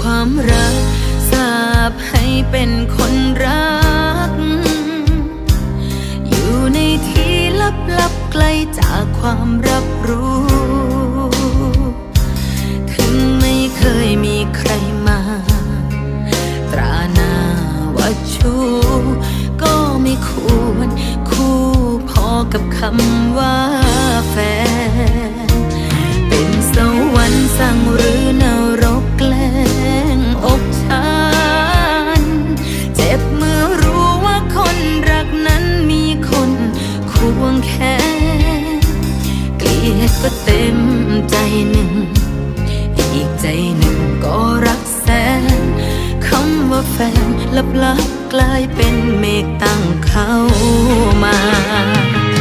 ความรัก สาบให้เป็นคนรัก อยู่ในที่ลับๆไกลจากความรับรู้ ถึงไม่เคยมีใครมา ตราหน้าว่าชูก็ไม่ควรคู่พอกับคำว่า แค่เกลียดก็เต็มใจหนึ่ง อีกใจหนึ่งก็รักแสนคำว่าแฟนลับลับๆกลายเป็นเมฆตั้งเขา